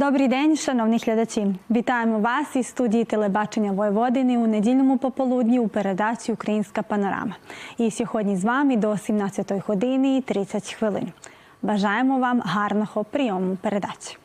Добрий день, шановні глядачі. Вітаємо вас із студії телебачення Воєводини у недільному пополудні у передачі Українська панорама. І сьогодні з вами до 17 години і 30 хвилин. Бажаємо вам гарного прийому передачі.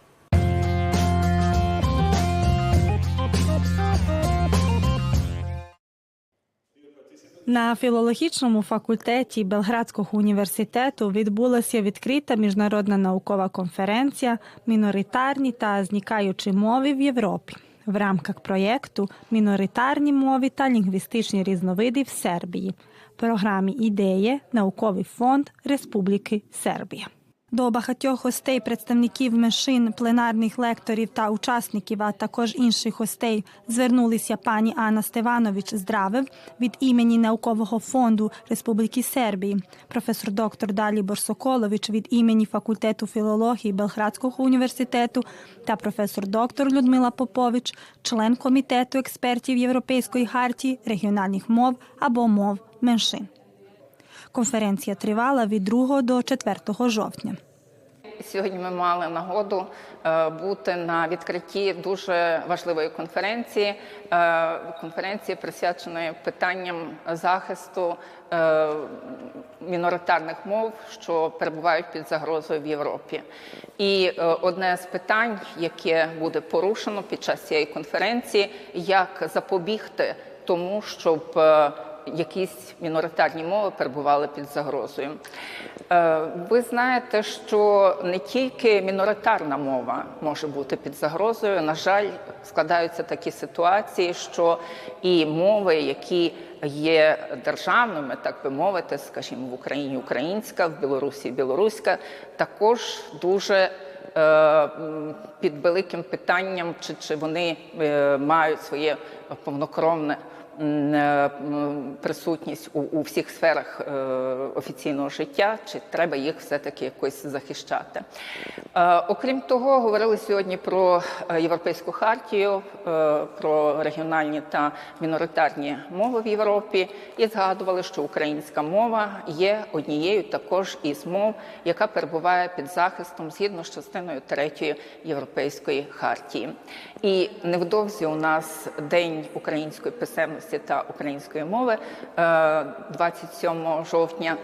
На філологічному факультеті Белградського університету відбулася відкрита міжнародна наукова конференція Міноритарні та зникаючі мови в Європі в рамках проєкту Міноритарні мови та лінгвістичні різновиди в Сербії, програмі ідеї. Науковий фонд Республіки Сербія. До багатьох гостей, представників меншин, пленарних лекторів та учасників, а також інших гостей, звернулися пані Анна Стеванович Здравев від імені наукового фонду Республіки Сербії, професор доктор Далібор Соколович від імені факультету філології Белградського університету та професор доктор Людмила Попович, член комітету експертів Європейської хартії регіональних мов або мов меншин. Конференція тривала від 2 до 4 жовтня. Сьогодні ми мали нагоду е, бути на відкритті дуже важливої конференції, е, конференції присвяченої питанням захисту е, міноритарних мов, що перебувають під загрозою в Європі. І одне з питань, яке буде порушено під час цієї конференції, як запобігти тому, щоб якісь міноритарні мови перебували під загрозою. Ви знаєте, що не тільки міноритарна мова може бути під загрозою. На жаль, складаються такі ситуації, що і мови, які є державними, так би мовити, скажімо, в Україні українська, в Білорусі білоруська, також дуже під великим питанням, чи, чи вони мають своє повнокровне. Присутність у, у всіх сферах е, офіційного життя, чи треба їх все-таки якось захищати. Е, окрім того, говорили сьогодні про європейську хартію, е, про регіональні та міноритарні мови в Європі, і згадували, що українська мова є однією також із мов, яка перебуває під захистом згідно з частиною третьої європейської хартії. І невдовзі у нас день української писемності та української мови 27 жовтня,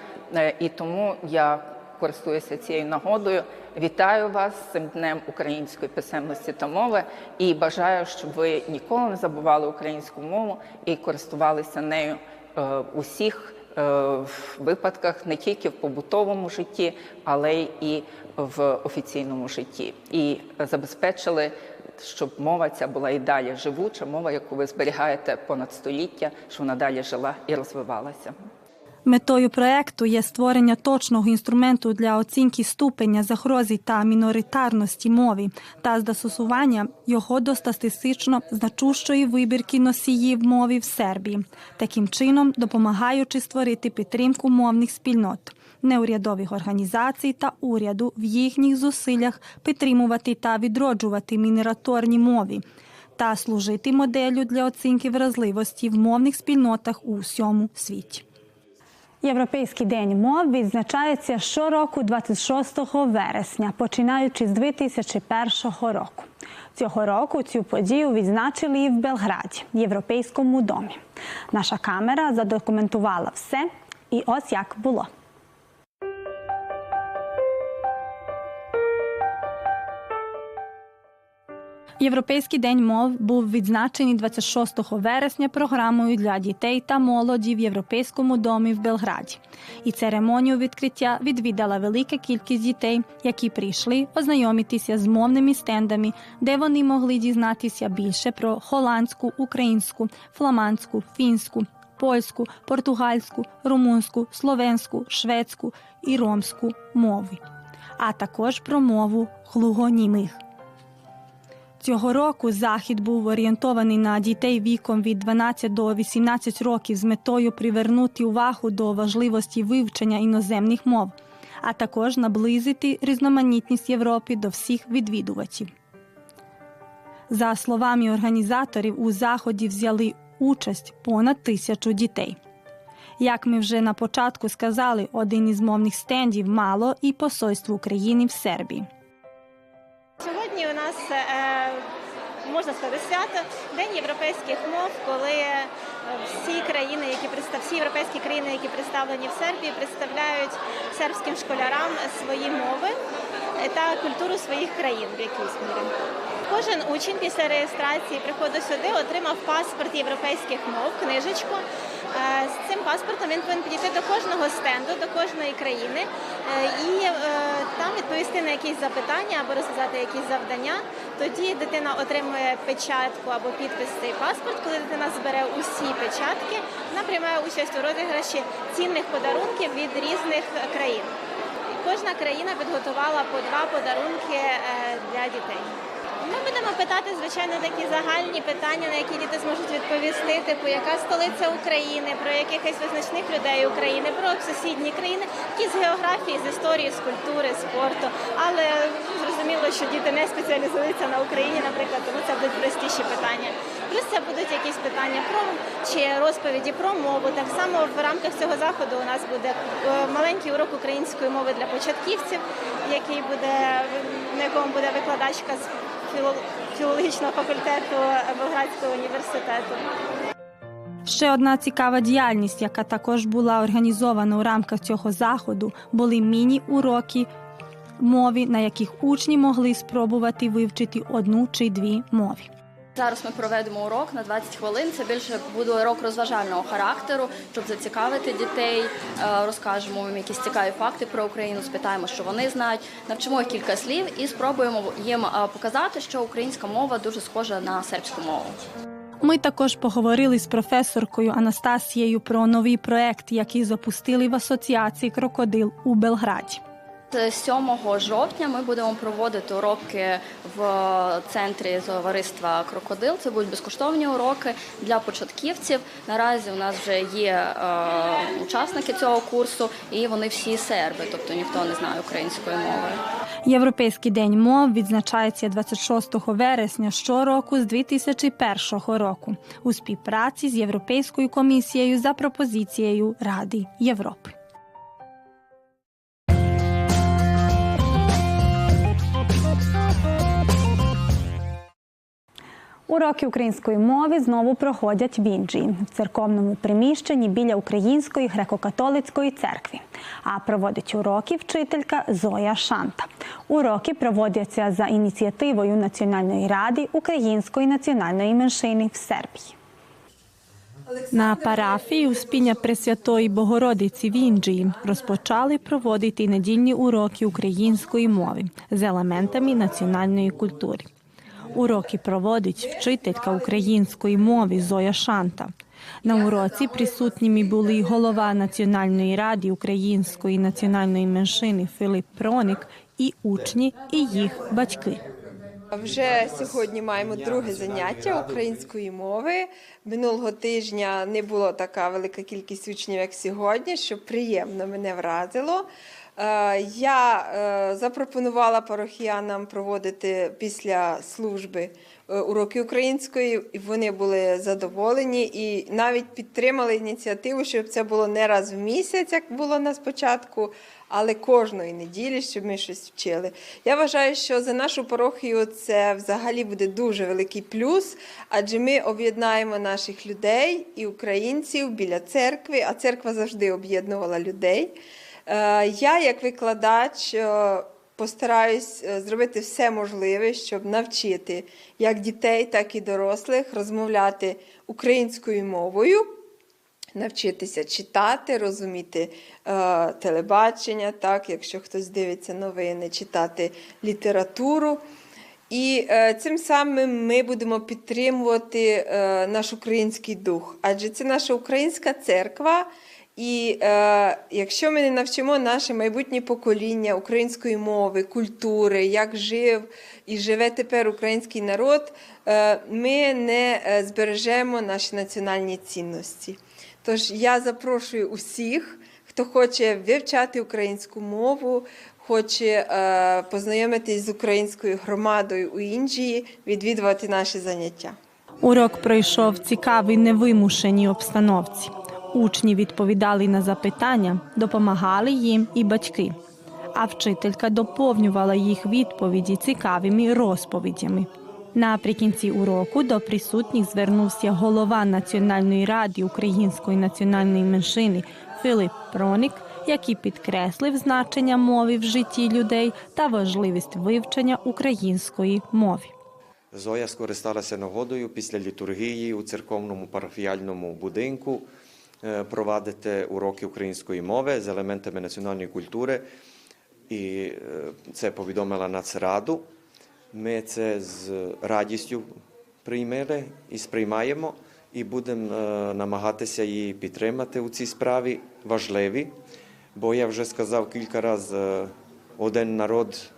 і тому я користуюся цією нагодою. Вітаю вас з цим днем української писемності та мови і бажаю, щоб ви ніколи не забували українську мову і користувалися нею у всіх випадках, не тільки в побутовому житті, але й в офіційному житті, і забезпечили щоб мова ця була і далі живуча, мова, яку ви зберігаєте понад століття, щоб вона далі жила і розвивалася. Метою проекту є створення точного інструменту для оцінки ступеня загрози та міноритарності мови та застосування його до статистично значущої вибірки носіїв мови в Сербії, таким чином допомагаючи створити підтримку мовних спільнот неурядових організацій та уряду в їхніх зусиллях підтримувати та відроджувати мінераторні мови та служити моделлю для оцінки вразливості в мовних спільнотах у всьому світі. Європейський день мов відзначається щороку 26 вересня, починаючи з 2001 року. Цього року цю подію відзначили і в Белграді, Європейському домі. Наша камера задокументувала все, і ось як було. Європейський день мов був відзначений 26 вересня програмою для дітей та молоді в Європейському домі в Белграді. І церемонію відкриття відвідала велика кількість дітей, які прийшли ознайомитися з мовними стендами, де вони могли дізнатися більше про холандську, українську, фламандську, фінську. Польську, португальську, румунську, словенську, шведську і ромську мови, а також про мову глухонімих. Цього року захід був орієнтований на дітей віком від 12 до 18 років з метою привернути увагу до важливості вивчення іноземних мов, а також наблизити різноманітність Європи до всіх відвідувачів. За словами організаторів, у заході взяли участь понад тисячу дітей. Як ми вже на початку сказали, один із мовних стендів мало і посольство України в Сербії. Сьогодні у нас е, можна сказати свято День європейських мов, коли е, всі країни, які представ... всі європейські країни, які представлені в Сербії, представляють сербським школярам свої мови е, та культуру своїх країн в якійсь мірі. Кожен учень після реєстрації приходу сюди отримав паспорт європейських мов, книжечку. Е, З цим паспортом він повинен підійти до кожного стенду, до кожної країни е, і е, там відповісти на якісь запитання або розв'язати якісь завдання. Тоді дитина отримує печатку або підпис цей паспорт. Коли дитина збере усі печатки, вона приймає участь у розіграші цінних подарунків від різних країн. Кожна країна підготувала по два подарунки для дітей. Ми будемо питати, звичайно, такі загальні питання, на які діти зможуть відповісти, типу, яка столиця України, про якихось визначних людей України, про сусідні країни, які з географії, з історії, з культури, спорту. Але зрозуміло, що діти не спеціалізуються на Україні, наприклад, тому це будуть простіші питання. Плюс це будуть якісь питання про чи розповіді про мову. Так само в рамках цього заходу у нас буде е, маленький урок української мови для початківців, який буде на якому буде викладачка з філологічного факультету Белградського університету. Ще одна цікава діяльність, яка також була організована у рамках цього заходу, були міні-уроки мови, на яких учні могли спробувати вивчити одну чи дві мови. Зараз ми проведемо урок на 20 хвилин. Це більше буде урок розважального характеру, щоб зацікавити дітей. Е, Розкажемо їм якісь цікаві факти про Україну, спитаємо, що вони знають, навчимо їх кілька слів і спробуємо їм е, показати, що українська мова дуже схожа на сербську мову. Ми також поговорили з професоркою Анастасією про новий проект, який запустили в асоціації Крокодил у Белграді. З 7 жовтня ми будемо проводити уроки в центрі товариства Крокодил. Це будуть безкоштовні уроки для початківців. Наразі у нас вже є е, учасники цього курсу, і вони всі серби, тобто ніхто не знає української мови. Європейський день мов відзначається 26 вересня щороку з 2001 року у співпраці з Європейською комісією за пропозицією Ради Європи. Уроки української мови знову проходять в Інджії в церковному приміщенні біля Української греко-католицької церкви. А проводить уроки вчителька Зоя Шанта. Уроки проводяться за ініціативою Національної ради української національної меншини в Сербії. На парафії Успіння Пресвятої Богородиці в Інджії розпочали проводити недільні уроки української мови з елементами національної культури. Уроки проводить вчителька української мови Зоя Шанта. На уроці присутніми були голова Національної ради української національної меншини Филип Проник і учні, і їх батьки. Вже сьогодні маємо друге заняття української мови. Минулого тижня не було така велика кількість учнів, як сьогодні, що приємно мене вразило. Е, Я е, запропонувала парохіянам проводити після служби е, уроки української, і вони були задоволені і навіть підтримали ініціативу, щоб це було не раз в місяць, як було на спочатку, але кожної неділі, щоб ми щось вчили. Я вважаю, що за нашу парохію це взагалі буде дуже великий плюс, адже ми об'єднаємо наших людей і українців біля церкви, а церква завжди об'єднувала людей. Е, Я, як викладач, е, постараюсь е, зробити все можливе, щоб навчити як дітей, так і дорослих розмовляти українською мовою навчитися читати, розуміти телебачення, так, якщо хтось дивиться новини, читати літературу. І е, цим самим ми будемо підтримувати е, наш український дух, адже це наша українська церква. І е, якщо ми не навчимо наше майбутнє покоління української мови, культури, як жив і живе тепер український народ, е, ми не е, збережемо наші національні цінності. Тож я запрошую усіх, хто хоче вивчати українську мову, хоче е, познайомитись з українською громадою у Індії, відвідувати наші заняття. Урок пройшов в цікавій невимушеній обстановці. Учні відповідали на запитання, допомагали їм і батьки. а вчителька доповнювала їх відповіді цікавими розповідями. Наприкінці уроку до присутніх звернувся голова Національної ради української національної меншини Филип Пронік, який підкреслив значення мови в житті людей та важливість вивчення української мови. Зоя скористалася нагодою після літургії у церковному парафіяльному будинку провадити уроки української мови з елементами національної культури. І е, це повідомила Нацраду. Ми це з радістю приймали і сприймаємо, і будемо е, намагатися її підтримати у цій справі важливі. Бо я вже сказав кілька разів, е, один народ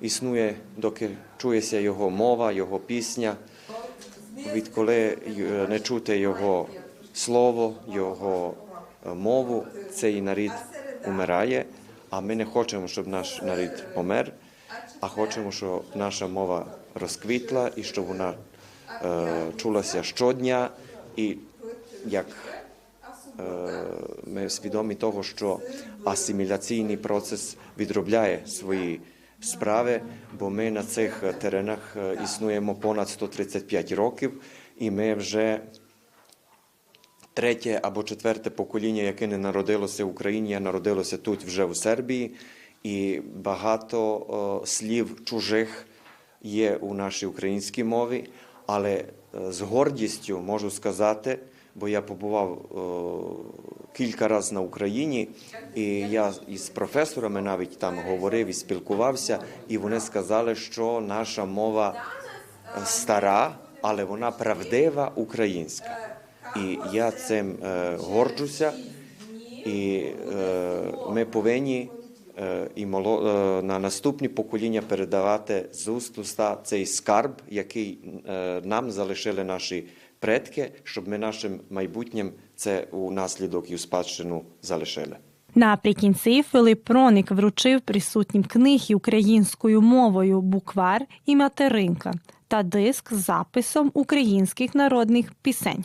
існує, доки чується його мова, його пісня. Відколи е, не чути його слово, його е, мову, цей народ умирає. А ми не хочемо, щоб наш народ помер, а хочемо, щоб наша мова розквітла і щоб вона е, чулася щодня. І як е, ми свідомі того, що асиміляційний процес відробляє свої справи, бо ми на цих теренах е, існуємо понад 135 років, і ми вже третє або четверте покоління, яке не народилося в Україні, а народилося тут вже в Сербії, і багато слів чужих є у нашій українській мові, але е, з гордістю можу сказати, бо я побував о, кілька разів на Україні, і я із професорами навіть там говорив і спілкувався, і вони сказали, що наша мова е, стара, але вона правдива українська. І я цим е, горджуся, і е, ми повинні е, і на наступні покоління передавати з уст уста цей скарб, який нам залишили наші предки, щоб ми нашим майбутнім це у наслідок і у спадщину залишили. Наприкінці Филип Проник вручив присутнім книги українською мовою буквар і материнка та диск з записом українських народних пісень.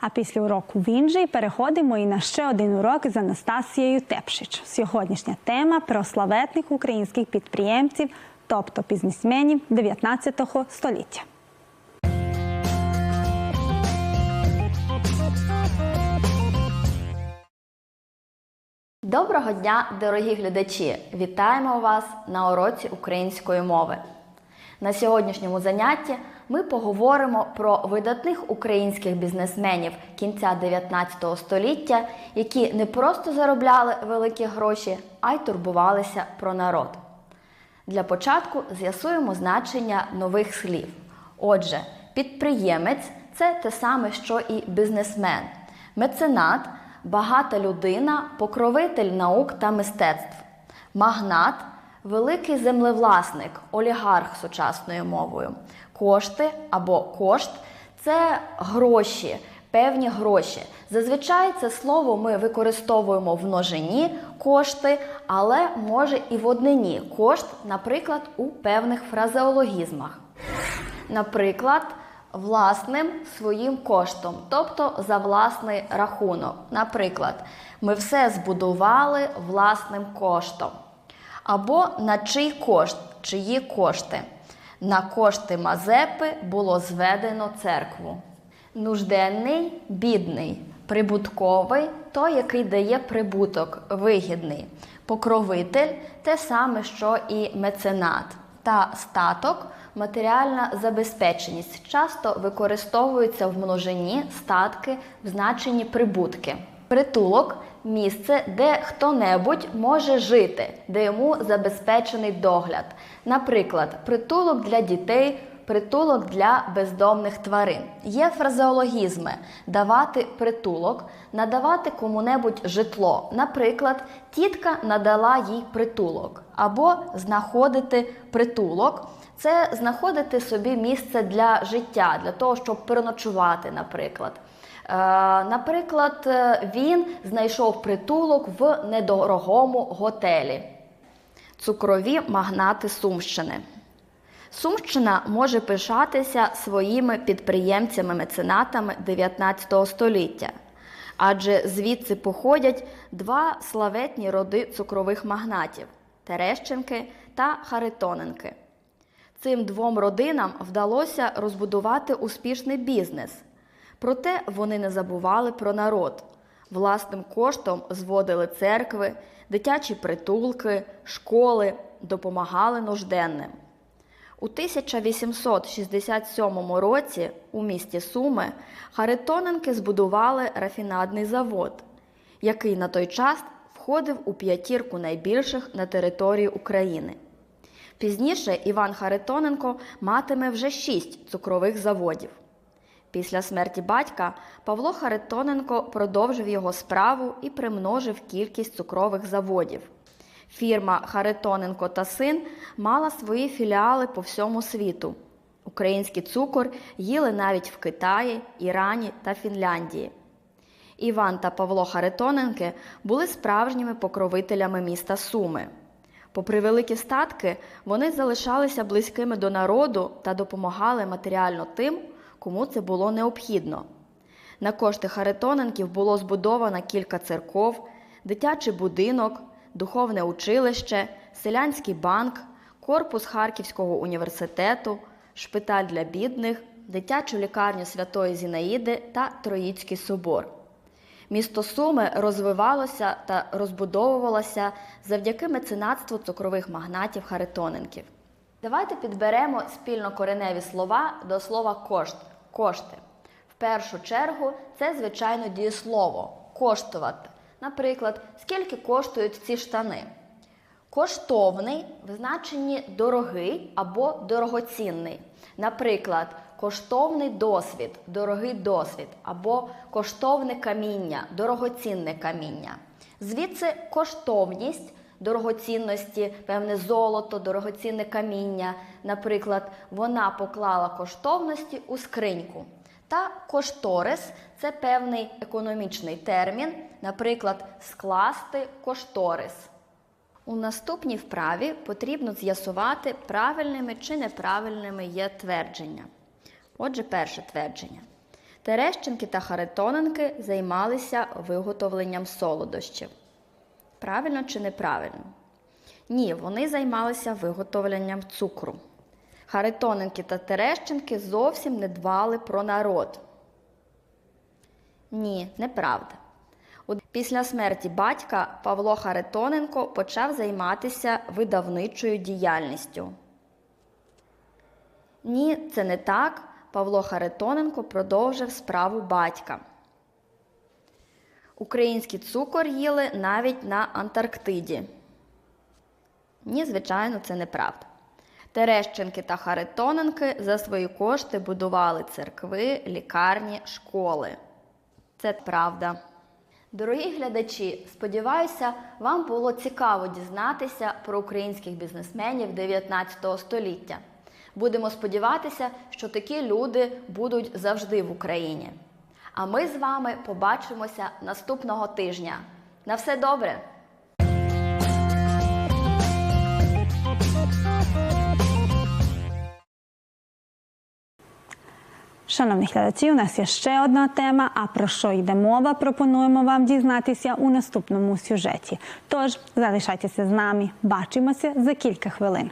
А після уроку в Інжі переходимо і на ще один урок з Анастасією Тепшич. Сьогоднішня тема про славетних українських підприємців, тобто бізнесменів 19 століття. Доброго дня, дорогі глядачі! Вітаємо вас на уроці української мови. На сьогоднішньому занятті ми поговоримо про видатних українських бізнесменів кінця 19 століття, які не просто заробляли великі гроші, а й турбувалися про народ. Для початку з'ясуємо значення нових слів. Отже, підприємець це те саме, що і бізнесмен, меценат багата людина, покровитель наук та мистецтв, магнат великий землевласник, олігарх сучасною мовою. Кошти або кошт це гроші, певні гроші. Зазвичай це слово ми використовуємо в множині кошти, але може і в однині кошт, наприклад, у певних фразеологізмах. Наприклад, власним своїм коштом, тобто за власний рахунок. Наприклад, ми все збудували власним коштом. Або на чий кошт, чиї кошти. На кошти Мазепи було зведено церкву. Нужденний бідний, прибутковий той, який дає прибуток, вигідний. Покровитель те саме, що і меценат. Та статок матеріальна забезпеченість часто використовуються в множині статки в значенні прибутки. Притулок місце, де хто-небудь може жити, де йому забезпечений догляд. Наприклад, притулок для дітей, притулок для бездомних тварин. Є фразеологізми давати притулок, надавати кому-небудь житло. Наприклад, тітка надала їй притулок, або знаходити притулок. Це знаходити собі місце для життя, для того, щоб переночувати, наприклад. Е, Наприклад, е, він знайшов притулок в недорогому готелі. Цукрові магнати Сумщини. Сумщина може пишатися своїми підприємцями-меценатами 19 століття, адже звідси походять два славетні роди цукрових магнатів Терещенки та Харитоненки. Цим двом родинам вдалося розбудувати успішний бізнес. Проте вони не забували про народ. Власним коштом зводили церкви, дитячі притулки, школи, допомагали нужденним. У 1867 році у місті Суми Харитоненки збудували рафінадний завод, який на той час входив у п'ятірку найбільших на території України. Пізніше Іван Харитоненко матиме вже шість цукрових заводів. Після смерті батька Павло Харитоненко продовжив його справу і примножив кількість цукрових заводів. Фірма Харитоненко та син мала свої філіали по всьому світу. Український цукор їли навіть в Китаї, Ірані та Фінляндії. Іван та Павло Харитоненки були справжніми покровителями міста Суми. Попри великі статки, вони залишалися близькими до народу та допомагали матеріально тим, кому це було необхідно. На кошти Харитоненків було збудовано кілька церков, дитячий будинок, духовне училище, селянський банк, корпус Харківського університету, шпиталь для бідних, дитячу лікарню Святої Зінаїди та Троїцький собор. Місто Суми розвивалося та розбудовувалося завдяки меценатству цукрових магнатів Харитоненків. Давайте підберемо спільно кореневі слова до слова кошт кошти. В першу чергу це, звичайно, дієслово коштувати. Наприклад, скільки коштують ці штани? Коштовний в значенні дорогий або дорогоцінний. Наприклад, коштовний досвід, дорогий досвід, або коштовне каміння, дорогоцінне каміння. Звідси коштовність дорогоцінності, певне золото, дорогоцінне каміння. Наприклад, вона поклала коштовності у скриньку. Та кошторис це певний економічний термін, наприклад, скласти кошторис. У наступній вправі потрібно з'ясувати, правильними чи неправильними є твердження. Отже, перше твердження. Терещенки та Харитоненки займалися виготовленням солодощів. Правильно чи неправильно? Ні, вони займалися виготовленням цукру. Харитоненки та Терещенки зовсім не дбали про народ. Ні, неправда. Після смерті батька Павло Харитоненко почав займатися видавничою діяльністю. Ні, це не так. Павло Харитоненко продовжив справу батька. Український цукор їли навіть на Антарктиді. Ні, звичайно, це неправда. Терещенки та Харитоненки за свої кошти будували церкви, лікарні, школи. Це правда. Дорогі глядачі, сподіваюся, вам було цікаво дізнатися про українських бізнесменів 19 століття. Будемо сподіватися, що такі люди будуть завжди в Україні. А ми з вами побачимося наступного тижня. На все добре! Шановні глядачі, у нас є ще одна тема. А про що йде мова? Пропонуємо вам дізнатися у наступному сюжеті. Тож залишайтеся з нами. Бачимося за кілька хвилин.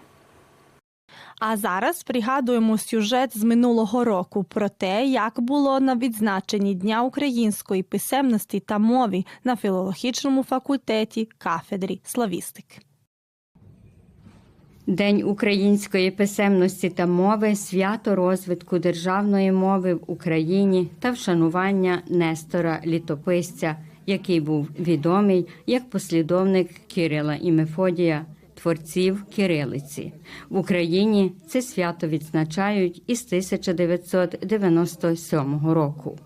А зараз пригадуємо сюжет з минулого року про те, як було на відзначенні Дня української писемності та мови на філологічному факультеті кафедрі славістики. День української писемності та мови свято розвитку державної мови в Україні та вшанування Нестора Літописця, який був відомий як послідовник Кирила і Мефодія, творців кирилиці. В Україні це свято відзначають із 1997 року.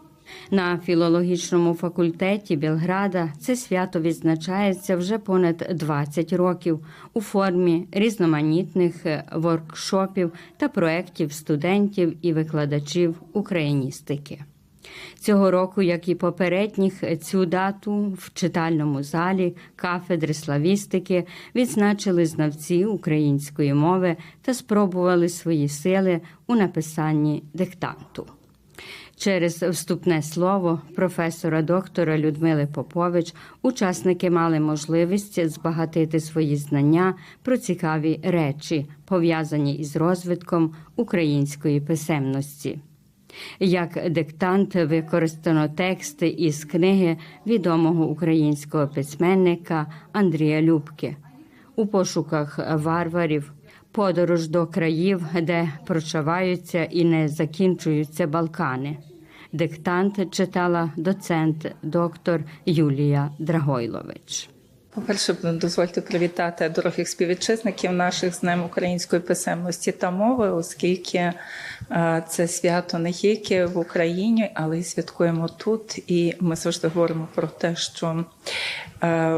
На філологічному факультеті Білграда це свято відзначається вже понад 20 років у формі різноманітних воркшопів та проєктів студентів і викладачів україністики. Цього року, як і попередніх, цю дату в читальному залі кафедри славістики відзначили знавці української мови та спробували свої сили у написанні диктанту. Через вступне слово професора доктора Людмили Попович учасники мали можливість збагатити свої знання про цікаві речі, пов'язані із розвитком української писемності. Як диктант використано тексти із книги відомого українського письменника Андрія Любки у пошуках варварів, подорож до країв, де прочаваються і не закінчуються Балкани. Диктант читала доцент доктор Юлія Драгойлович. По-перше, дозвольте привітати дорогих співвітчизників наших з Днем української писемності та мови, оскільки е, це свято не тільки в Україні, але й святкуємо тут. І ми завжди говоримо про те, що е,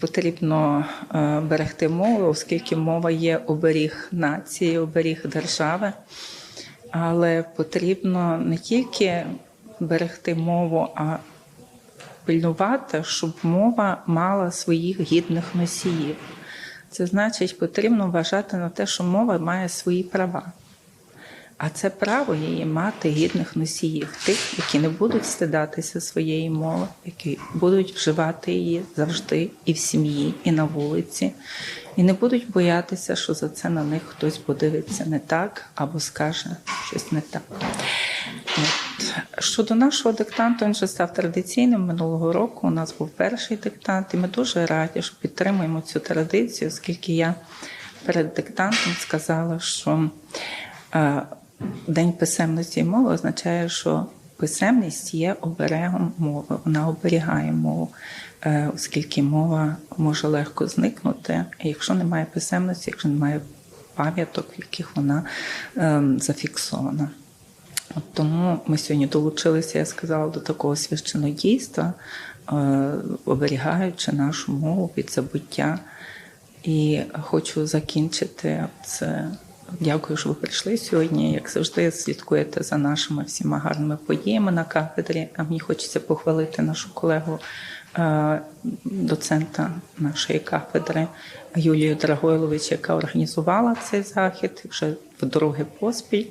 потрібно е, берегти мову, оскільки мова є оберіг нації, оберіг держави. Але потрібно не тільки берегти мову, а пильнувати, щоб мова мала своїх гідних носіїв. Це значить, потрібно вважати на те, що мова має свої права. А це право її мати гідних носіїв, тих, які не будуть стидатися своєї мови, які будуть вживати її завжди і в сім'ї, і на вулиці, і не будуть боятися, що за це на них хтось подивиться не так або скаже щось не так. Щодо нашого диктанту, він вже став традиційним минулого року. У нас був перший диктант, і ми дуже раді, що підтримуємо цю традицію, оскільки я перед диктантом сказала, що е, День писемності і мови означає, що писемність є оберегом мови, вона оберігає мову, е, оскільки мова може легко зникнути, якщо немає писемності, якщо немає пам'яток, в яких вона ем, зафіксована. От тому ми сьогодні долучилися, я сказала, до такого священного дійства, е, оберігаючи нашу мову від забуття. І хочу закінчити це. Дякую, що ви прийшли сьогодні. Як завжди, слідкуєте за нашими всіма гарними подіями на кафедрі. А мені хочеться похвалити нашу колегу, е, доцента нашої кафедри Юлію Драгойлович, яка організувала цей захід вже вдруге поспіль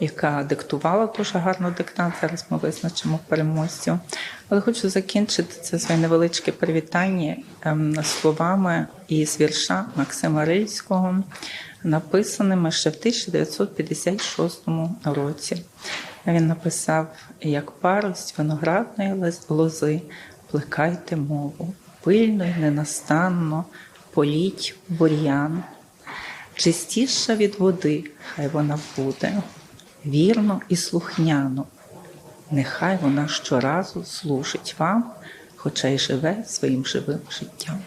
яка диктувала дуже гарно диктант. Зараз ми визначимо переможцю. Але хочу закінчити це своє невеличке привітання ем, словами із вірша Максима Рильського, написаними ще в 1956 році. Він написав: як парость виноградної лози, плекайте мову, пильно й ненастанно політь бур'ян. Чистіша від води, хай вона буде, вірно і слухняно. Нехай вона щоразу служить вам, хоча й живе своїм живим життям.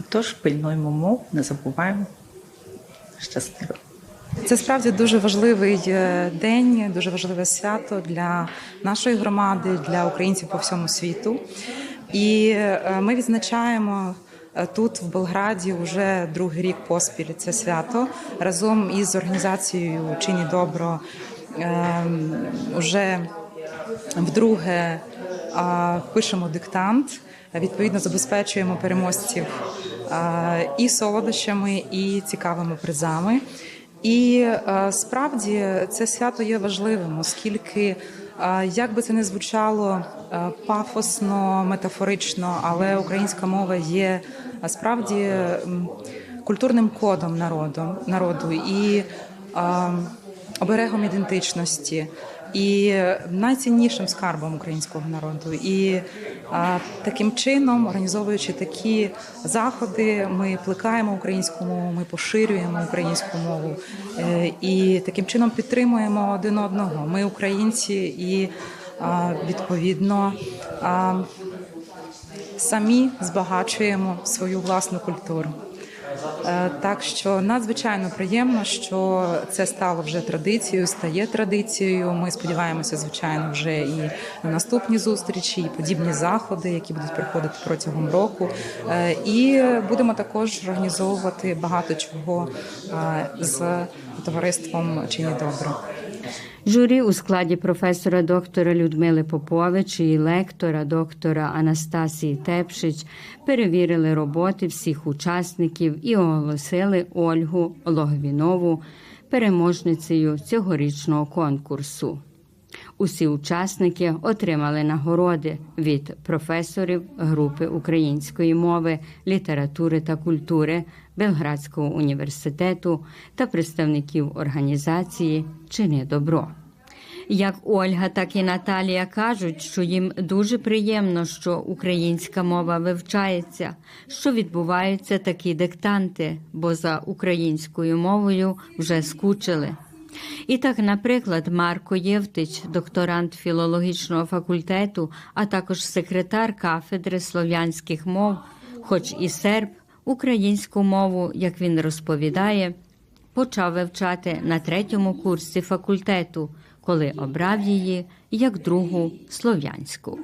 Отож, пильнуємо мов, не забуваємо щасливо. Це справді дуже важливий е, день, дуже важливе свято для нашої громади, для українців по всьому світу. І е, ми відзначаємо тут, в Белграді, вже другий рік поспіль це свято разом із організацією Чині добро вже вдруге пишемо диктант. Відповідно, забезпечуємо переможців і солодощами, і цікавими призами. І справді це свято є важливим, оскільки як би це не звучало пафосно, метафорично, але українська мова є справді культурним кодом народу народу і оберегом ідентичності і найціннішим скарбом українського народу. І таким чином, організовуючи такі заходи, ми плекаємо українську мову, ми поширюємо українську мову е, і таким чином підтримуємо один одного. Ми українці, і відповідно. Самі збагачуємо свою власну культуру. Е, так що надзвичайно приємно, що це стало вже традицією, стає традицією. Ми сподіваємося, звичайно, вже і на наступні зустрічі, і подібні заходи, які будуть проходити протягом року. Е, і будемо також організовувати багато чого е, з товариством «Чині добро». Журі у складі професора доктора Людмили Попович і лектора доктора Анастасії Тепшич перевірили роботи всіх учасників і оголосили Ольгу Логвінову переможницею цьогорічного конкурсу. Усі учасники отримали нагороди від професорів групи української мови, літератури та культури Белградського університету та представників організації Чини добро. Як Ольга, так і Наталія кажуть, що їм дуже приємно, що українська мова вивчається, що відбуваються такі диктанти, бо за українською мовою вже скучили. І так, наприклад, Марко Євтич, докторант філологічного факультету, а також секретар кафедри слов'янських мов, хоч і серб, українську мову, як він розповідає, почав вивчати на третьому курсі факультету, коли обрав її як другу слов'янську.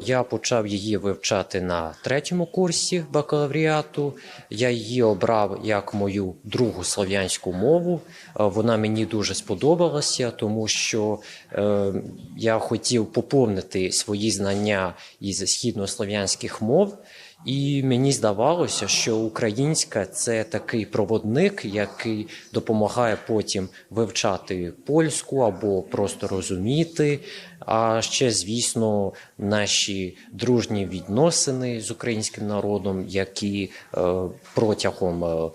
Я почав її вивчати на третьому курсі бакалавріату. Я її обрав як мою другу слов'янську мову. Е, Вона мені дуже сподобалася, тому що е, я хотів поповнити свої знання із східнослов'янських мов. І мені здавалося, що українська це такий проводник, який допомагає потім вивчати польську або просто розуміти. А ще, звісно, наші дружні відносини з українським народом, які е, протягом е,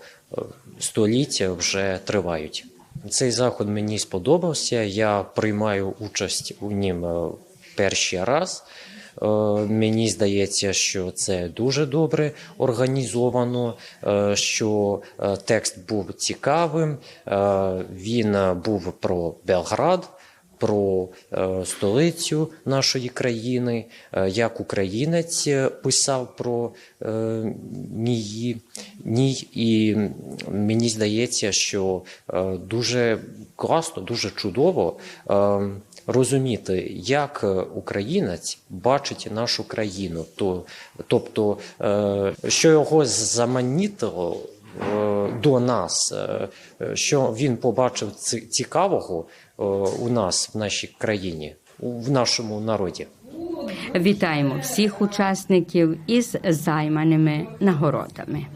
століття вже тривають. Цей заход мені сподобався. Я приймаю участь у нім е, перший раз. Е, Мені здається, що це дуже добре організовано, е, що е, текст був цікавим. Він був про Белград, про столицю нашої країни, як українець писав про нії. Ній. І мені здається, що дуже класно, дуже чудово. Розуміти, як е, українець бачить нашу країну, то, тобто, е, що його заманітило е, до нас, що він побачив ці- цікавого у нас в нашій країні, в нашому народі. Вітаємо всіх учасників із займаними нагородами.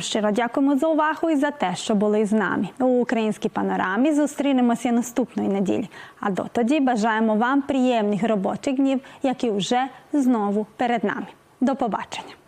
Щиро дякуємо за увагу і за те, що були з нами. У українській панорамі зустрінемося наступної неділі. А дотоді бажаємо вам приємних робочих днів, які вже знову перед нами. До побачення.